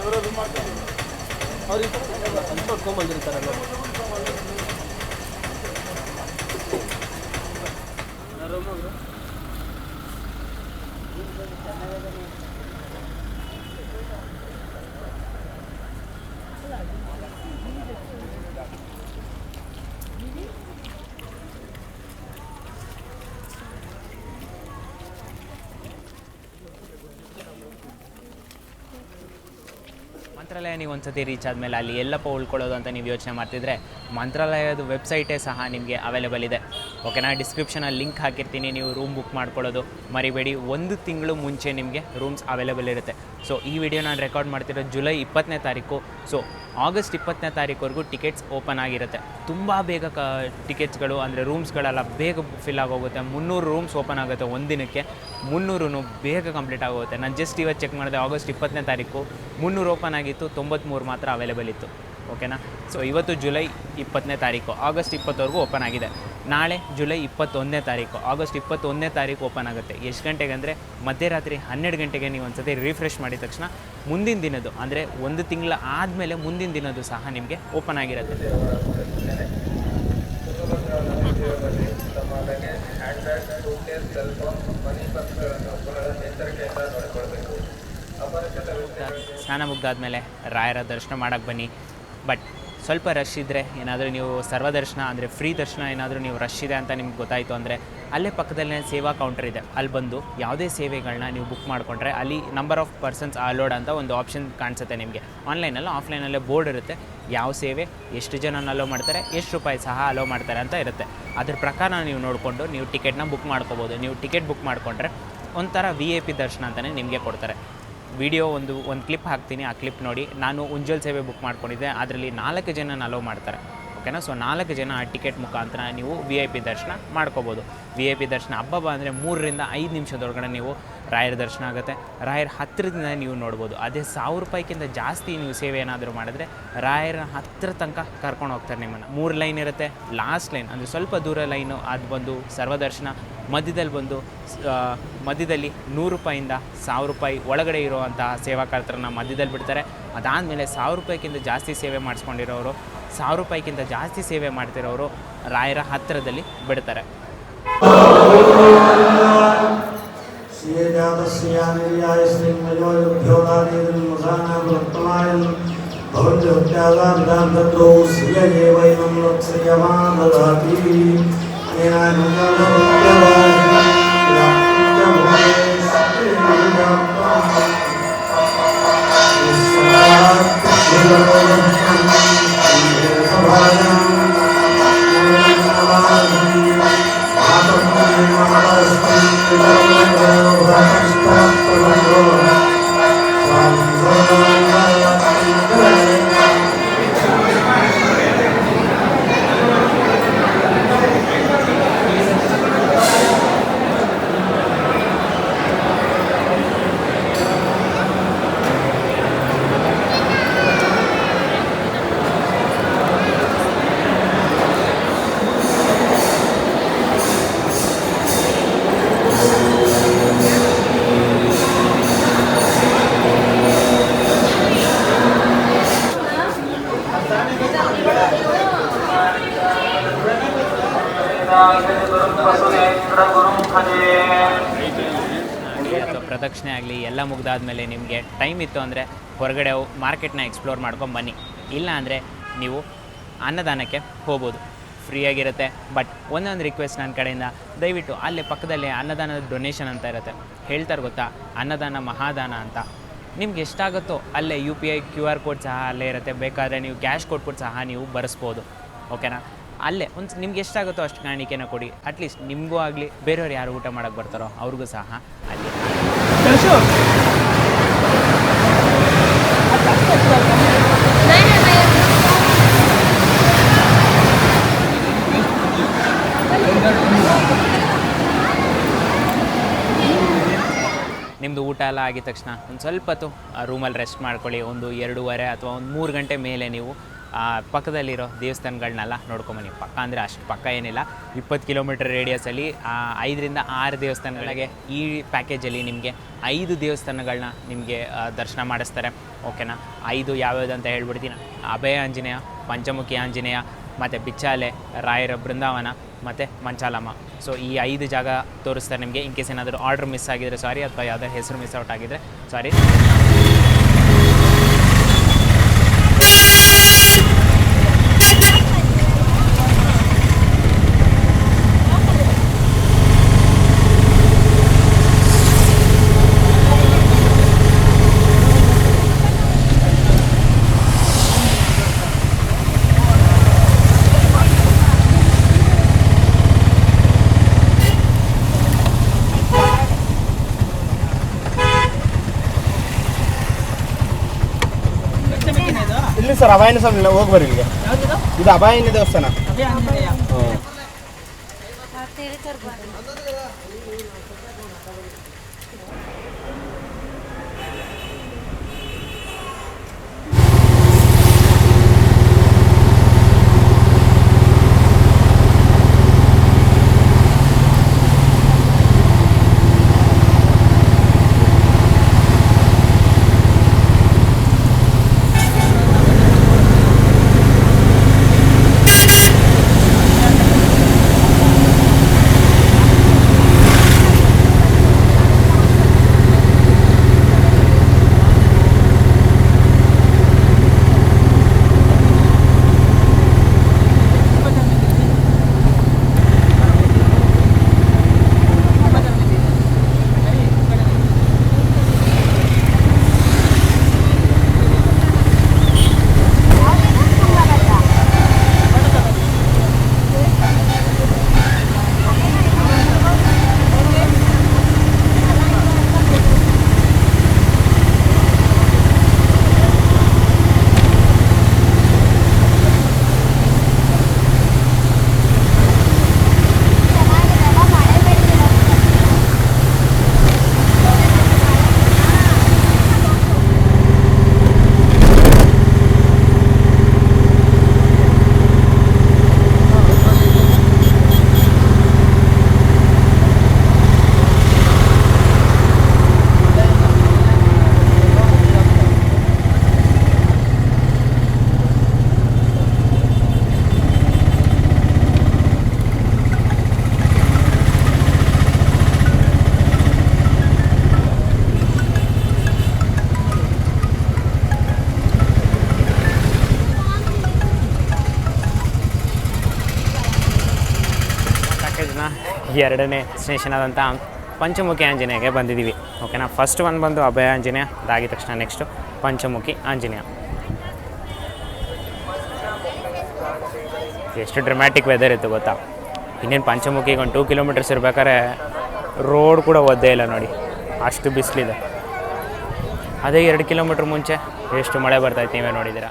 ಮುಖನ ಅವ್ರಿಗೆ ಹೊಡ್ಕೊಂಬಂದಿರ್ತಾರಲ್ಲ ಮಂತ್ರಾಲಯ ನೀವು ಒಂದ್ಸತಿ ರೀಚ್ ಆದಮೇಲೆ ಅಲ್ಲಿ ಎಲ್ಲಪ್ಪ ಉಳ್ಕೊಳ್ಳೋದು ಅಂತ ನೀವು ಯೋಚನೆ ಮಾಡ್ತಿದ್ರೆ ಮಂತ್ರಾಲಯದ ವೆಬ್ಸೈಟೇ ಸಹ ನಿಮಗೆ ಅವೈಲೇಬಲ್ ಇದೆ. ಓಕೆನಾ ಡಿಸ್ಕ್ರಿಪ್ಷನಲ್ಲಿ ಲಿಂಕ್ ಹಾಕಿರ್ತೀನಿ, ನೀವು ರೂಮ್ ಬುಕ್ ಮಾಡ್ಕೊಳ್ಳೋದು. ಮರಿಬೇಡಿ, ಒಂದು ತಿಂಗಳು ಮುಂಚೆ ನಿಮಗೆ ರೂಮ್ಸ್ ಅವೈಲೇಬಲ್ ಇರುತ್ತೆ. ಸೊ ಈ ವಿಡಿಯೋ ನಾನು ರೆಕಾರ್ಡ್ ಮಾಡ್ತಿರೋದು ಜುಲೈ ಇಪ್ಪತ್ತನೇ ತಾರೀಕು. ಸೊ ಆಗಸ್ಟ್ ಇಪ್ಪತ್ತನೇ ತಾರೀಕುವರೆಗೂ ಟಿಕೆಟ್ಸ್ ಓಪನ್ ಆಗಿರುತ್ತೆ. ತುಂಬ ಬೇಗ ಕ ಟಿಕೆಟ್ಸ್ಗಳು ಅಂದರೆ ರೂಮ್ಸ್ಗಳೆಲ್ಲ ಬೇಗ ಫಿಲ್ ಆಗೋಗುತ್ತೆ. ಮುನ್ನೂರು ರೂಮ್ಸ್ ಓಪನ್ ಆಗುತ್ತೆ ಒಂದಿನಕ್ಕೆ. ಮುನ್ನೂರು ಬೇಗ ಕಂಪ್ಲೀಟ್ ಆಗೋಗುತ್ತೆ. ನಾನು ಜಸ್ಟ್ ಇವತ್ತು ಚೆಕ್ ಮಾಡಿದೆ ಆಗಸ್ಟ್ ಇಪ್ಪತ್ತನೇ ತಾರೀಕು. ಮುನ್ನೂರು ಓಪನ್ ಆಗಿತ್ತು ತೊಂಬತ್ತ್ಮೂರು ಮಾತ್ರ ಅವೈಲೇಬಲ್ ಇತ್ತು. ಓಕೆನಾ? ಸೊ ಇವತ್ತು ಜುಲೈ ಇಪ್ಪತ್ತನೇ ತಾರೀಕು, ಆಗಸ್ಟ್ ಇಪ್ಪತ್ತವರೆಗೂ ಓಪನ್ ಆಗಿದೆ. ನಾಳೆ ಜುಲೈ ಇಪ್ಪತ್ತೊಂದನೇ ತಾರೀಕು, ಆಗಸ್ಟ್ ಇಪ್ಪತ್ತೊಂದನೇ ತಾರೀಕು ಓಪನ್ ಆಗುತ್ತೆ. ಎಷ್ಟು ಗಂಟೆಗೆ ಅಂದರೆ ಮಧ್ಯರಾತ್ರಿ ಹನ್ನೆರಡು ಗಂಟೆಗೆ ನೀವು ಒಂದ್ಸತಿ ರಿಫ್ರೆಶ್ ಮಾಡಿದ ತಕ್ಷಣ ಮುಂದಿನ ದಿನದ್ದು, ಅಂದರೆ ಒಂದು ತಿಂಗಳ ಆದಮೇಲೆ ಮುಂದಿನ ದಿನದ್ದು ಸಹ ನಿಮಗೆ ಓಪನ್ ಆಗಿರುತ್ತೆ. ಸ್ನಾನ ಮುಗ್ದಾದ್ಮೇಲೆ ರಾಯರ ದರ್ಶನ ಮಾಡೋಕ್ಕೆ ಬನ್ನಿ. ಬಟ್ ಸ್ವಲ್ಪ ರಶ್ ಇದ್ದರೆ ಏನಾದರೂ ನೀವು ಸರ್ವದರ್ಶನ, ಅಂದರೆ ಫ್ರೀ ದರ್ಶನ ಏನಾದರೂ ನೀವು ರಶ್ ಇದೆ ಅಂತ ನಿಮ್ಗೆ ಗೊತ್ತಾಯಿತು ಅಂದರೆ ಅಲ್ಲೇ ಪಕ್ಕದಲ್ಲೇ ಸೇವಾ ಕೌಂಟರ್ ಇದೆ. ಅಲ್ಲಿ ಬಂದು ಯಾವುದೇ ಸೇವೆಗಳನ್ನ ನೀವು ಬುಕ್ ಮಾಡಿಕೊಂಡ್ರೆ ಅಲ್ಲಿ ನಂಬರ್ ಆಫ್ ಪರ್ಸನ್ಸ್ ಅಲೋಡ್ ಅಂತ ಒಂದು ಆಪ್ಷನ್ ಕಾಣಿಸುತ್ತೆ ನಿಮಗೆ. ಆನ್ಲೈನಲ್ಲೋ ಆಫ್ಲೈನಲ್ಲೇ ಬೋರ್ಡ್ ಇರುತ್ತೆ. ಯಾವ ಸೇವೆ, ಎಷ್ಟು ಜನ ಅಲೋ ಮಾಡ್ತಾರೆ, ಎಷ್ಟು ರೂಪಾಯಿ ಸಹ ಅಲೋ ಮಾಡ್ತಾರೆ ಅಂತ ಇರುತ್ತೆ. ಅದ್ರ ಪ್ರಕಾರ ನೀವು ನೋಡಿಕೊಂಡು ನೀವು ಟಿಕೆಟ್ನ ಬುಕ್ ಮಾಡ್ಕೋಬೋದು. ನೀವು ಟಿಕೆಟ್ ಬುಕ್ ಮಾಡಿಕೊಂಡ್ರೆ ಒಂಥರ ವಿ ಎ ಪಿ ದರ್ಶನ ಅಂತಲೇ ನಿಮಗೆ ಕೊಡ್ತಾರೆ. ವಿಡಿಯೋ ಒಂದು ಒಂದು ಕ್ಲಿಪ್ ಹಾಕ್ತೀನಿ, ಆ ಕ್ಲಿಪ್ ನೋಡಿ. ನಾನು ಉಂಜಲ್ ಸೇವೆ ಬುಕ್ ಮಾಡ್ಕೊಂಡಿದ್ದೆ, ಅದರಲ್ಲಿ ನಾಲ್ಕು ಜನ ಅಲೋ ಮಾಡ್ತಾರೆ. ಓಕೆನಾ ಸೊ ನಾಲ್ಕು ಜನ ಆ ಟಿಕೆಟ್ ಮುಖಾಂತರ ನೀವು ವಿ ಐ ಪಿ ದರ್ಶನ ಮಾಡ್ಕೋಬೋದು. ವಿ ಐ ಪಿ ದರ್ಶನ ಹಬ್ಬ ಅಂದರೆ ಮೂರರಿಂದ ಐದು ನಿಮಿಷದೊಳಗಡೆ ನೀವು ರಾಯರ ದರ್ಶನ ಆಗುತ್ತೆ. ರಾಯರ ಹತ್ತಿರದಿಂದ ನೀವು ನೋಡ್ಬೋದು. ಅದೇ ಸಾವಿರ ರೂಪಾಯಿಗಿಂತ ಜಾಸ್ತಿ ನೀವು ಸೇವೆ ಏನಾದರೂ ಮಾಡಿದ್ರೆ ರಾಯರ ಹತ್ತಿರ ತನಕ ಕರ್ಕೊಂಡು ಹೋಗ್ತಾರೆ ನಿಮ್ಮನ್ನು. ಮೂರು ಲೈನ್ ಇರುತ್ತೆ. ಲಾಸ್ಟ್ ಲೈನ್ ಅಂದರೆ ಸ್ವಲ್ಪ ದೂರ ಲೈನು. ಅದು ಬಂದು ಸರ್ವದರ್ಶನ. ಮಧ್ಯದಲ್ಲಿ ಬಂದು ಮಧ್ಯದಲ್ಲಿ ನೂರು ರೂಪಾಯಿಂದ ಸಾವಿರ ರೂಪಾಯಿ ಒಳಗಡೆ ಇರುವಂತಹ ಸೇವಾಕರ್ತರನ್ನ ಮಧ್ಯದಲ್ಲಿ ಬಿಡ್ತಾರೆ. ಅದಾದಮೇಲೆ ಸಾವಿರ ರೂಪಾಯಿಗಿಂತ ಜಾಸ್ತಿ ಸೇವೆ ಮಾಡಿಸ್ಕೊಂಡಿರೋರು, ಸಾವಿರ ರೂಪಾಯಿಗಿಂತ ಜಾಸ್ತಿ ಸೇವೆ ಮಾಡ್ತಿರೋರು ರಾಯರ ಹತ್ತಿರದಲ್ಲಿ ಬಿಡ್ತಾರೆ. ശ്രീജാത ശ്രീയാനിരിയായ ശ്രീമയോ യുദ്ധോദാരീതിർമുഖാനാവൃത്തമായും ഭവന്റെ ഉദ്യാതാന്തോ ശ്രീയവൈ നമ്മൾ ശ്രീയമാനദാതി ಅಥವಾ ಪ್ರದಕ್ಷಿಣೆ ಆಗಲಿ, ಎಲ್ಲ ಮುಗ್ದಾದ್ಮೇಲೆ ನಿಮಗೆ ಟೈಮ್ ಇತ್ತು ಅಂದರೆ ಹೊರಗಡೆ ಮಾರ್ಕೆಟ್ನ ಎಕ್ಸ್ಪ್ಲೋರ್ ಮಾಡ್ಕೊಂಡು ಬನ್ನಿ. ಇಲ್ಲ ಅಂದರೆ ನೀವು ಅನ್ನದಾನಕ್ಕೆ ಹೋಗ್ಬೋದು. ಫ್ರೀಯಾಗಿರುತ್ತೆ ಬಟ್ ಒಂದೊಂದು ರಿಕ್ವೆಸ್ಟ್ ನನ್ನ ಕಡೆಯಿಂದ, ದಯವಿಟ್ಟು ಅಲ್ಲೇ ಪಕ್ಕದಲ್ಲಿ ಅನ್ನದಾನದ ಡೊನೇಷನ್ ಅಂತ ಇರುತ್ತೆ. ಹೇಳ್ತಾರೆ ಗೊತ್ತಾ? ಅನ್ನದಾನ ಮಹಾದಾನ ಅಂತ. ನಿಮ್ಗೆ ಎಷ್ಟಾಗುತ್ತೋ ಅಲ್ಲೇ U P I Q R code ಸಹ ಅಲ್ಲೇ ಇರುತ್ತೆ. ಬೇಕಾದರೆ ನೀವು ಕ್ಯಾಶ್ ಕೊಟ್ಬಿಟ್ಟು ಸಹ ನೀವು ಬರೆಸ್ಬೋದು. ಓಕೆನಾ ಅಲ್ಲೇ, ಒಂದು ನಿಮ್ಗೆ ಎಷ್ಟಾಗುತ್ತೋ ಅಷ್ಟು ಕಾಣಿಕೆನ ಕೊಡಿ. ಅಟ್ಲೀಸ್ಟ್ ನಿಮಗೂ ಆಗಲಿ, ಬೇರೆಯವ್ರು ಯಾರು ಊಟ ಮಾಡಕ್ಕೆ ಬರ್ತಾರೋ, ಅವ್ರಿಗೂ ಸಹ ಅಲ್ಲಿ. ನಿಮ್ಮದು ಊಟ ಎಲ್ಲ ಆಗಿದ ತಕ್ಷಣ ಒಂದು ಸ್ವಲ್ಪ ಹೊತ್ತು ರೂಮಲ್ಲಿ ರೆಸ್ಟ್ ಮಾಡ್ಕೊಳ್ಳಿ. ಒಂದು ಎರಡೂವರೆ ಅಥವಾ ಒಂದು ಮೂರು ಗಂಟೆ ಮೇಲೆ ನೀವು ಪಕ್ಕದಲ್ಲಿರೋ ದೇವಸ್ಥಾನಗಳನ್ನೆಲ್ಲ ನೋಡ್ಕೊಂಬನ್ನಿ. ಪಕ್ಕ ಅಂದರೆ ಅಷ್ಟು ಪಕ್ಕ ಏನಿಲ್ಲ. ಇಪ್ಪತ್ತು ಕಿಲೋಮೀಟರ್ ರೇಡಿಯಸಲ್ಲಿ ಐದರಿಂದ ಆರು ದೇವಸ್ಥಾನಗಳಿಗೆ ಈ ಪ್ಯಾಕೇಜಲ್ಲಿ ನಿಮಗೆ ಐದು ದೇವಸ್ಥಾನಗಳನ್ನ ನಿಮಗೆ ದರ್ಶನ ಮಾಡಿಸ್ತಾರೆ. ಓಕೆನಾ ಐದು ಯಾವ್ಯಾವ್ದು ಅಂತ ಹೇಳ್ಬಿಡ್ತೀನಿ? ಅಭಯ ಆಂಜನೇಯ, ಪಂಚಮುಖಿ ಆಂಜನೇಯ, ಮತ್ತು ಬಿಚ್ಚಾಲೆ, ರಾಯರ ಬೃಂದಾವನ, ಮತ್ತು ಮಂಚಾಲಮ್ಮ. ಸೊ ಈ ಐದು ಜಾಗ ತೋರಿಸ್ತಾರೆ ನಿಮಗೆ. ಇನ್ ಕೇಸ್ ಏನಾದರೂ ಆರ್ಡ್ರ್ ಮಿಸ್ ಆಗಿದ್ರೆ ಸಾರಿ ಅಥವಾ ಯಾವುದೋ ಹೆಸರು ಮಿಸ್ ಔಟ್ ಆಗಿದ್ರೆ ಸಾರಿ ಇಲ್ಲಿ ಸರ್ ಅಭಯನ ಸರ್ ಹೋಗಿ ಬರ್ರಿ ಇಲ್ಲಿಗೆ. ಇದು ಅಭಯನ ದೇವಸ್ಥಾನ. ಎರಡನೇ ಸ್ಟೇಷನ್ ಆದಂಥ ಪಂಚಮುಖಿ ಆಂಜನೇಯಗೆ ಬಂದಿದ್ದೀವಿ. ಓಕೆನಾ ಫಸ್ಟ್ ಒನ್ ಬಂದು ಅಭಯ ಆಂಜನೇಯ, ಅದಾಗಿದ ತಕ್ಷಣ ನೆಕ್ಸ್ಟು ಪಂಚಮುಖಿ ಆಂಜನೇಯ. ಎಷ್ಟು ಡ್ರಮ್ಯಾಟಿಕ್ ವೆದರ್ ಇತ್ತು ಗೊತ್ತಾ? ಇನ್ನೇನು ಪಂಚಮುಖಿಗೆ ಒಂದು ಟೂ ಕಿಲೋಮೀಟರ್ಸ್ ಇರ್ಬೇಕಾದ್ರೆ ರೋಡ್ ಕೂಡ ಒದ್ದೇ ಇಲ್ಲ ನೋಡಿ. ಅಷ್ಟು ಬಿಸಿಲಿದೆ. ಅದೇ ಎರಡು ಕಿಲೋಮೀಟ್ರ್ ಮುಂಚೆ ಎಷ್ಟು ಮಳೆ ಬರ್ತಾಯಿತ್ತು ನೀವೇ ನೋಡಿದ್ದೀರಾ?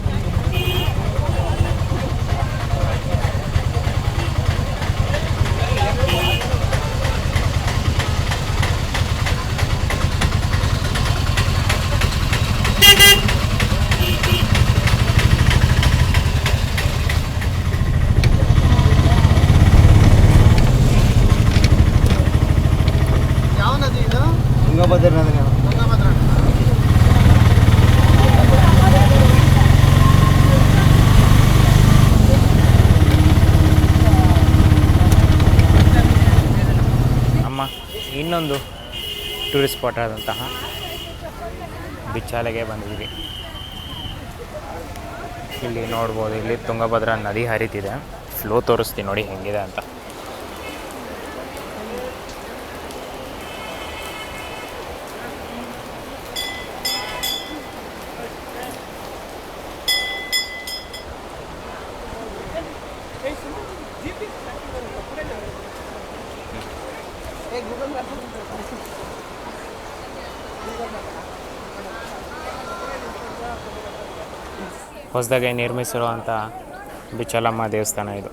ತುಂಗಭದ್ರಾ ನದಿ ಅಮ್ಮ ಇನ್ನೊಂದು ಟೂರಿಸ್ಟ್ ಸ್ಪಾಟ್ ಆದಂತಹ ಬಿಚ್ಚಾಲೆಗೆ ಬಂದಿದ್ದೀವಿ. ಇಲ್ಲಿ ನೋಡ್ಬೋದು, ಇಲ್ಲಿ ತುಂಗಭದ್ರಾ ನದಿ ಹರಿತಿದೆ. ಫ್ಲೋ ತೋರಿಸ್ತೀನಿ ನೋಡಿ ಹೆಂಗಿದೆ ಅಂತ. ಹೊಸದಾಗಿ ನಿರ್ಮಿಸಿರುವಂಥ ಬಿಚಲಮ್ಮ ದೇವಸ್ಥಾನ ಇದು.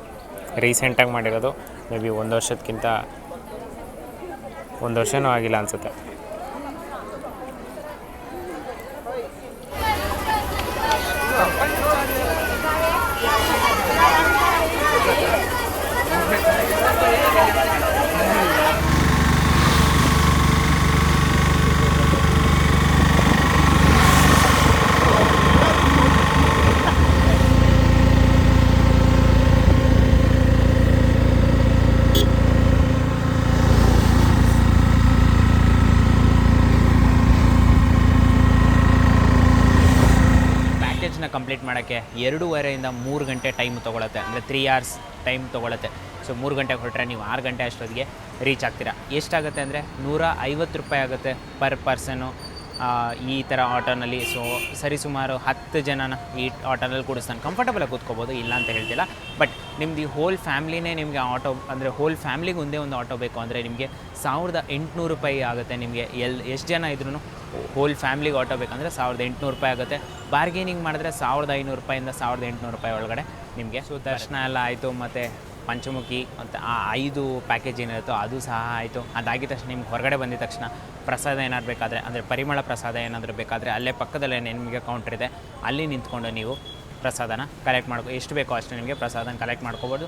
ರೀಸೆಂಟಾಗಿ ಮಾಡಿರೋದು ಮೇ ಬಿ ಒಂದು ವರ್ಷಕ್ಕಿಂತ ಒಂದು ವರ್ಷನೂ ಆಗಿಲ್ಲ ಅನಿಸುತ್ತೆ ಪ್ಯಾಕೇಜ್ನ ಕಂಪ್ಲೀಟ್ ಮಾಡೋಕ್ಕೆ ಎರಡೂವರೆಯಿಂದ ಮೂರು ಗಂಟೆ ಟೈಮ್ ತೊಗೊಳತ್ತೆ. ಅಂದರೆ ತ್ರೀ ಅವರ್ಸ್ ಟೈಮ್ ತೊಗೊಳತ್ತೆ. ಸೊ ಮೂರು ಗಂಟೆಗೆ ಹೊರಟ್ರೆ ನೀವು ಆರು ಗಂಟೆ ಅಷ್ಟೊತ್ತಿಗೆ ರೀಚ್ ಆಗ್ತೀರಾ. ಎಷ್ಟಾಗುತ್ತೆ ಅಂದರೆ ನೂರ ಐವತ್ತು ರೂಪಾಯಿ ಆಗುತ್ತೆ ಪರ್ ಪರ್ಸನ್ನು ಈ ಥರ ಆಟೋನಲ್ಲಿ ಸೊ ಸರಿಸುಮಾರು ಹತ್ತು ಜನನ ಈ ಆಟೋನಲ್ಲಿ ಕೂಡಿಸ್ತಾನೆ. ಕಂಫರ್ಟಬಲಾಗಿ ಕೂತ್ಕೋಬೋದು, ಇಲ್ಲ ಅಂತ ಹೇಳ್ತಿಲ್ಲ. ಬಟ್ ನಿಮ್ದು ಈ ಹೋಲ್ ಫ್ಯಾಮ್ಲಿನೇ ನಿಮಗೆ ಆಟೋ ಅಂದರೆ ಹೋಲ್ ಫ್ಯಾಮ್ಲಿಗೆ ಒಂದೇ ಒಂದು ಆಟೋ ಬೇಕು. ಅಂದರೆ ನಿಮಗೆ ಸಾವಿರದ ಎಂಟುನೂರು ರೂಪಾಯಿ ಆಗುತ್ತೆ ನಿಮಗೆ. ಎಲ್, ಎಷ್ಟು ಜನ ಇದ್ರೂ ಹೋಲ್ ಫ್ಯಾಮ್ಲಿಗೆ ಆಟೋ ಬೇಕಂದರೆ ಸಾವಿರದ ಎಂಟುನೂರು ರೂಪಾಯಿ ಆಗುತ್ತೆ. ಬಾರ್ಗೇನಿಂಗ್ ಮಾಡಿದ್ರೆ ಸಾವಿರದ ಐನೂರು ರೂಪಾಯಿಂದ ಸಾವಿರದ ಎಂಟುನೂರು ರೂಪಾಯಿ ಒಳಗಡೆ ನಿಮಗೆ ಸೊ ದರ್ಶನ ಎಲ್ಲ ಆಯಿತು ಮತ್ತು ಪಂಚಮುಖಿ ಅಂತ ಆ ಐದು ಪ್ಯಾಕೇಜ್ ಏನಿರುತ್ತೋ ಅದು ಸಹ ಆಯಿತು. ಅದಾಗಿದ ತಕ್ಷಣ ನಿಮ್ಗೆ ಹೊರಗಡೆ ಬಂದಿದ ತಕ್ಷಣ ಪ್ರಸಾದ ಏನಾದ್ರು ಬೇಕಾದರೆ ಅಂದರೆ ಪರಿಮಳ ಪ್ರಸಾದ ಏನಾದರೂ ಬೇಕಾದರೆ ಅಲ್ಲೇ ಪಕ್ಕದಲ್ಲೇ ನಿಮಗೆ ಕೌಂಟ್ರ್ ಇದೆ. ಅಲ್ಲಿ ನಿಂತ್ಕೊಂಡು ನೀವು ಪ್ರಸಾದನ ಕಲೆಕ್ಟ್ ಮಾಡ್ಕೊ, ಎಷ್ಟು ಬೇಕೋ ಅಷ್ಟು ನಿಮಗೆ ಪ್ರಸಾದನ ಕಲೆಕ್ಟ್ ಮಾಡ್ಕೋಬೋದು.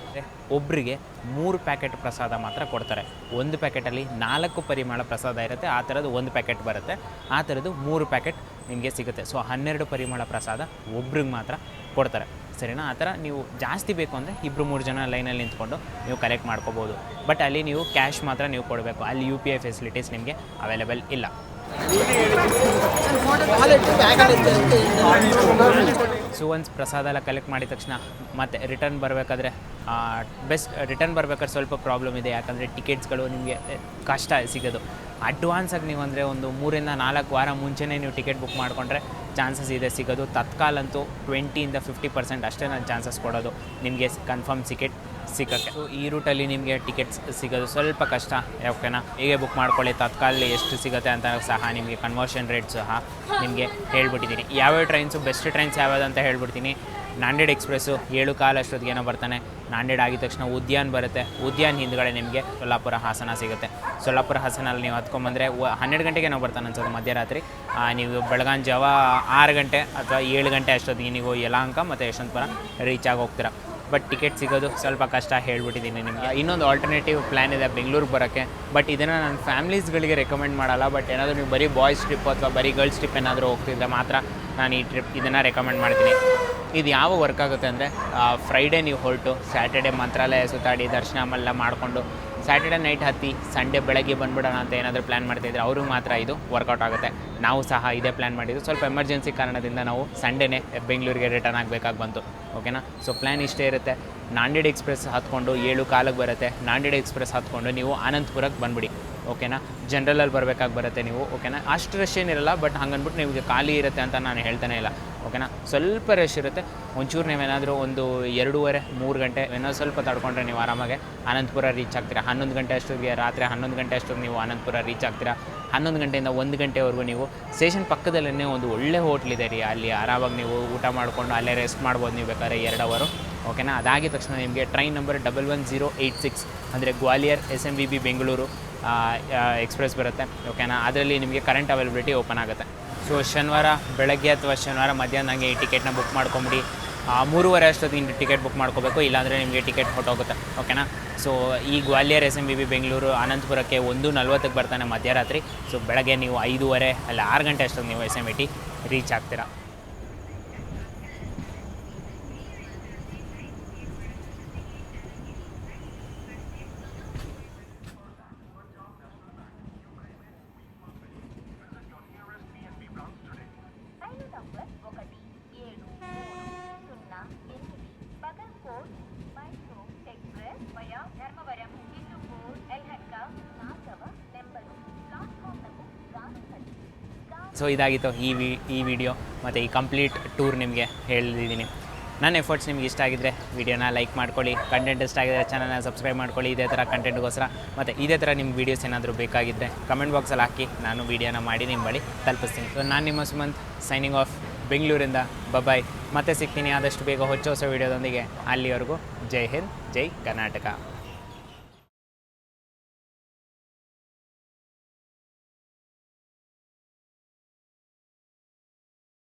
ಒಬ್ಬರಿಗೆ ಮೂರು ಪ್ಯಾಕೆಟ್ ಪ್ರಸಾದ ಮಾತ್ರ ಕೊಡ್ತಾರೆ. ಒಂದು ಪ್ಯಾಕೆಟಲ್ಲಿ ನಾಲ್ಕು ಪರಿಮಳ ಪ್ರಸಾದ ಇರುತ್ತೆ, ಆ ಥರದ್ದು ಒಂದು ಪ್ಯಾಕೆಟ್ ಬರುತ್ತೆ. ಆ ಥರದ್ದು ಮೂರು ಪ್ಯಾಕೆಟ್ ನಿಮಗೆ ಸಿಗುತ್ತೆ. ಸೊ ಹನ್ನೆರಡು ಪರಿಮಳ ಪ್ರಸಾದ ಒಬ್ರಿಗೆ ಮಾತ್ರ ಕೊಡ್ತಾರೆ. ಸರಿನಾ? ಆ ಥರ ನೀವು ಜಾಸ್ತಿ ಬೇಕು ಅಂದರೆ ಇಬ್ಬರು ಮೂರು ಜನ ಲೈನಲ್ಲಿ ನಿಂತ್ಕೊಂಡು ನೀವು ಕಲೆಕ್ಟ್ ಮಾಡ್ಕೋಬೋದು. ಬಟ್ ಅಲ್ಲಿ ನೀವು ಕ್ಯಾಶ್ ಮಾತ್ರ ನೀವು ಕೊಡಬೇಕು. ಅಲ್ಲಿ ಯು ಪಿ ಐ ಫೆಸಿಲಿಟೀಸ್ ನಿಮಗೆ ಅವೈಲೇಬಲ್ ಇಲ್ಲ. ಸೊ ಒನ್ಸ್ ಪ್ರಸಾದ ಎಲ್ಲ ಕಲೆಕ್ಟ್ ಮಾಡಿದ ತಕ್ಷಣ ಮತ್ತೆ ರಿಟರ್ನ್ ಬರಬೇಕಾದ್ರೆ ಬೆಸ್ಟ್ ರಿಟರ್ನ್ ಬರ್ಬೇಕಾದ್ರೆ ಸ್ವಲ್ಪ ಪ್ರಾಬ್ಲಮ್ ಇದೆ. ಯಾಕಂದರೆ ಟಿಕೆಟ್ಸ್ಗಳು ನಿಮಗೆ ಕಷ್ಟ ಸಿಗೋದು. ಅಡ್ವಾನ್ಸಾಗಿ ನೀವು ಅಂದರೆ ಒಂದು ಮೂರಿಂದ ನಾಲ್ಕು ವಾರ ಮುಂಚೆನೇ ನೀವು ಟಿಕೆಟ್ ಬುಕ್ ಮಾಡಿಕೊಂಡ್ರೆ ಚಾನ್ಸಸ್ ಇದೆ ಸಿಗೋದು. ತತ್ಕಾಲಂತೂ ಟ್ವೆಂಟಿಯಿಂದ ಫಿಫ್ಟಿ ಪರ್ಸೆಂಟ್ ಅಷ್ಟೇ ನಾನು ಚಾನ್ಸಸ್ ಕೊಡೋದು. ನಿಮಗೆ ಕನ್ಫರ್ಮ್ ಟಿಕೆಟ್ ಸಿಗೋಕ್ಕೆ. ಸೊ ಈ ರೂಟಲ್ಲಿ ನಿಮಗೆ ಟಿಕೆಟ್ಸ್ ಸಿಗೋದು ಸ್ವಲ್ಪ ಕಷ್ಟ, ಓಕೆನಾ? ಹೇಗೆ ಬುಕ್ ಮಾಡ್ಕೊಳ್ಳಿ ತತ್ಕಾಲ ಎಷ್ಟು ಸಿಗುತ್ತೆ ಅಂತ ಸಹ ನಿಮಗೆ ಕನ್ವರ್ಷನ್ ರೇಟ್ ಸಹ ನಿಮಗೆ ಹೇಳ್ಬಿಟ್ಟಿದ್ದೀನಿ. ಯಾವ್ಯಾವ ಟ್ರೈನ್ಸು ಬೆಸ್ಟ್ ಟ್ರೈನ್ಸ್ ಯಾವ್ಯಾವ್ದು ಅಂತ ಹೇಳ್ಬಿಡ್ತೀನಿ. ನಾಂದೇಡ್ ಎಕ್ಸ್ಪ್ರೆಸ್ಸು ಏಳು ಕಾಲ ಅಷ್ಟೊತ್ತಿಗೇನೋ ಬರ್ತಾನೆ. ನಾಂಡೆಡ್ ಆಗಿದ ತಕ್ಷಣ ಉದ್ಯಾನ್ ಬರುತ್ತೆ. ಉದ್ಯಾನ್ ಹಿಂದ್ಗಡೆ ನಿಮಗೆ ಸೊಲ್ಲಾಪುರ ಹಾಸನ ಸಿಗುತ್ತೆ. ಸೊಲ್ಲಾಪುರ ಹಾಸನಲ್ಲಿ ನೀವು ಹತ್ಕೊಂಬಂದರೆ ಹನ್ನೆರಡು ಗಂಟೆಗೆ ಏನೋ ಬರ್ತಾನೆ ಅನ್ಸೋದು ಮಧ್ಯರಾತ್ರಿ. ನೀವು ಬೆಳಗಾಂ ಜಾವ ಆರು ಗಂಟೆ ಅಥವಾ ಏಳು ಗಂಟೆ ಅಷ್ಟೊತ್ತಿಗೆ ನೀವು ಯಲಹಂಕ ಮತ್ತು ಯಶವಂತಪುರ ರೀಚ್ ಆಗಿ ಹೋಗ್ತೀರಾ. ಬಟ್ ಟಿಕೆಟ್ ಸಿಗೋದು ಸ್ವಲ್ಪ ಕಷ್ಟ ಹೇಳ್ಬಿಟ್ಟಿದ್ದೀನಿ ನಿಮಗೆ. ಇನ್ನೊಂದು ಆಲ್ಟರ್ನೇಟಿವ್ ಪ್ಲ್ಯಾನ್ ಇದೆ ಬೆಂಗಳೂರಿಗೆ ಬರೋಕ್ಕೆ. ಬಟ್ ಇದನ್ನು ನಾನು ಫ್ಯಾಮಿಲೀಸ್ಗಳಿಗೆ ರೆಕಮೆಂಡ್ ಮಾಡಲ್ಲ. ಬಟ್ ಏನಾದರೂ ನೀವು ಬರೀ ಬಾಯ್ಸ್ ಟ್ರಿಪ್ ಅಥವಾ ಬರೀ ಗರ್ಲ್ಸ್ ಟ್ರಿಪ್ ಏನಾದರೂ ಹೋಗ್ತಿದ್ರೆ ಮಾತ್ರ ನಾನು ಈ ಟ್ರಿಪ್ ಇದನ್ನು ರೆಕಮೆಂಡ್ ಮಾಡ್ತೀನಿ. ಇದು ಯಾವ ವರ್ಕ್ ಆಗುತ್ತೆ ಅಂದರೆ ಫ್ರೈಡೇ ನೀವು ಹೊರಟು ಸ್ಯಾಟರ್ಡೆ ಮಂತ್ರಾಲಯ ಸುತ್ತಾಡಿ, ದರ್ಶನ ಎಲ್ಲ ಮಾಡಿಕೊಂಡು ಸ್ಯಾಟರ್ಡೆ ನೈಟ್ ಹತ್ತಿ ಸಂಡೇ ಬೆಳಗ್ಗೆ ಬಂದ್ಬಿಡೋಣ ಅಂತ ಏನಾದರೂ ಪ್ಲ್ಯಾನ್ ಮಾಡ್ತಾಯಿದ್ರೆ ಅವ್ರಿಗೆ ಮಾತ್ರ ಇದು ವರ್ಕೌಟ್ ಆಗುತ್ತೆ. ನಾವು ಸಹ ಇದೇ ಪ್ಲ್ಯಾನ್ ಮಾಡಿದ್ದು. ಸ್ವಲ್ಪ ಎಮರ್ಜೆನ್ಸಿ ಕಾರಣದಿಂದ ನಾವು ಸಂಡೇನೇ ಬೆಂಗಳೂರಿಗೆ ರಿಟರ್ನ್ ಆಗಬೇಕಾಗಿ ಬಂತು. ಓಕೆನಾ ಸೊ ಪ್ಲ್ಯಾನ್ ಇಷ್ಟೇ ಇರುತ್ತೆ. ನಾಂಡೇಡ್ ಎಕ್ಸ್ಪ್ರೆಸ್ ಹತ್ಕೊಂಡು ಏಳು ಕಾಲಕ್ಕೆ ಬರುತ್ತೆ. ನಾಂಡೇಡ್ ಎಕ್ಸ್ಪ್ರೆಸ್ ಹತ್ಕೊಂಡು ನೀವು ಅನಂತಪುರಕ್ಕೆ ಬಂದ್ಬಿಡಿ. ಓಕೆನಾ ಜನ್ರಲಲ್ಲಿ ಬರಬೇಕಾಗಿ ಬರುತ್ತೆ ನೀವು. ಓಕೆನಾ ಅಷ್ಟು ರಶ್ ಏನಿರಲ್ಲ ಬಟ್ ಹಂಗನ್ಬಿಟ್ಟು ನಿಮಗೆ ಖಾಲಿ ಇರುತ್ತೆ ಅಂತ ನಾನು ಹೇಳ್ತಾನೆ ಇಲ್ಲ. ಓಕೆನಾ? ಸ್ವಲ್ಪ ರಶ್ ಇರುತ್ತೆ. ಒಂಚೂರು ನೀವೇನಾದರೂ ಒಂದು ಎರಡೂವರೆ, ಮೂರು ಗಂಟೆ ಏನೋ ಸ್ವಲ್ಪ ತಡ್ಕೊಂಡ್ರೆ ನೀವು ಆರಾಮಾಗಿ ಅನಂತಪುರ ರೀಚ್ ಆಗ್ತೀರಾ. ಹನ್ನೊಂದು ಗಂಟೆ ಅಷ್ಟೊತ್ತಿಗೆ, ರಾತ್ರಿ ಹನ್ನೊಂದು ಗಂಟೆ ಅಷ್ಟೊತ್ತಿಗೆ ನೀವು ಅನಂತಪುರ ರೀಚ್ ಆಗ್ತೀರಾ. ಹನ್ನೊಂದು ಗಂಟೆಯಿಂದ ಒಂದು ಗಂಟೆವರೆಗೂ ನೀವು ಸ್ಟೇಷನ್ ಪಕ್ಕದಲ್ಲೇ ಒಂದು ಒಳ್ಳೆ ಹೋಟ್ಲಿದೆ ರೀ. ಅಲ್ಲಿ ಆರಾಮಾಗಿ ನೀವು ಊಟ ಮಾಡಿಕೊಂಡು ಅಲ್ಲೇ ರೆಸ್ಟ್ ಮಾಡ್ಬೋದು ನೀವು ಬೇಕಾದ್ರೆ ಎರಡು ಅವರು ಓಕೆನಾ? ಅದಾಗಿದ ತಕ್ಷಣ ನಿಮಗೆ train number double one zero eight six ಅಂದರೆ Gwalior S M B B Bengaluru express ಬರುತ್ತೆ. ಓಕೆನಾ? ಅದರಲ್ಲಿ ನಿಮಗೆ ಕರೆಂಟ್ ಅವೈಲಬಿಲಿಟಿ ಓಪನ್ ಆಗುತ್ತೆ. ಸೊ ಶನಿವಾರ, ಬೆಳಗ್ಗೆ ಅಥವಾ ಶನಿವಾರ ಮಧ್ಯಾಹ್ನ ಹಂಗೆ ಈ ಟಿಕೆಟ್ನ ಬುಕ್ ಮಾಡ್ಕೊಂಬಿಡಿ. ಮೂರುವರೆ ಅಷ್ಟೊತ್ತಿಗೆ ಟಿಕೆಟ್ ಬುಕ್ ಮಾಡ್ಕೋಬೇಕು, ಇಲ್ಲಾಂದರೆ ನಿಮಗೆ ಟಿಕೆಟ್ ಹೊಟ್ಟೋಗುತ್ತೆ ಓಕೆನಾ? ಸೊ ಈ Gwalior S M B B Bengaluru, ಅನಂತಪುರಕ್ಕೆ ಒಂದು ನಲ್ವತ್ತಕ್ಕೆ ಬರ್ತಾನೆ ಮಧ್ಯರಾತ್ರಿ. ಸೊ ಬೆಳಗ್ಗೆ ನೀವು ಐದೂವರೆ, ಅಲ್ಲ ಆರು ಗಂಟೆ ಅಷ್ಟೊತ್ತಿಗೆ ನೀವು S M E T reach ಆಗ್ತೀರಾ. ಸೊ ಇದಾಗಿತ್ತು ಈ ವಿ, ಈ ವಿಡಿಯೋ ಮತ್ತು ಈ ಕಂಪ್ಲೀಟ್ ಟೂರ್ ನಿಮಗೆ ಹೇಳಿದ್ದೀನಿ. ನನ್ನ ಎಫರ್ಟ್ಸ್ ನಿಮ್ಗೆ ಇಷ್ಟ ಆಗಿದ್ದರೆ ವಿಡಿಯೋನ ಲೈಕ್ ಮಾಡ್ಕೊಳ್ಳಿ. ಕಂಟೆಂಟ್ ಇಷ್ಟ ಆಗಿದ್ರೆ ಚಾನಲ್ನ ಸಬ್ಸ್ಕ್ರೈಬ್ ಮಾಡ್ಕೊಳ್ಳಿ. ಇದೇ ಥರ ಕಂಟೆಂಟ್ಗೋಸ್ಕರ ಮತ್ತು ಇದೇ ಥರ ನಿಮ್ಮ ವೀಡಿಯೋಸ್ ಏನಾದರೂ ಬೇಕಾಗಿದ್ದರೆ ಕಮೆಂಟ್ ಬಾಕ್ಸಲ್ಲಿ ಹಾಕಿ. ನಾನು ವೀಡಿಯೋನ ಮಾಡಿ ನಿಮ್ಮ ಬಳಿ ತಲುಪಿಸ್ತೀನಿ. ಸೊ ನಾನು ನಿಮ್ಮ ಸುಮಂತ್ ಸೈನಿಂಗ್ ಆಫ್ ಬೆಂಗಳೂರಿಂದ ಬಬಾಯ್ ಮತ್ತೆ ಸಿಗ್ತೀನಿ ಆದಷ್ಟು ಬೇಗ. ಹೊಚ್ಚ ಹೊಸ ವೀಡಿಯೋದೊಂದಿಗೆ ಅಲ್ಲಿವರೆಗೂ. ಜೈ ಹಿಂದ್, ಜೈ ಕರ್ನಾಟಕ.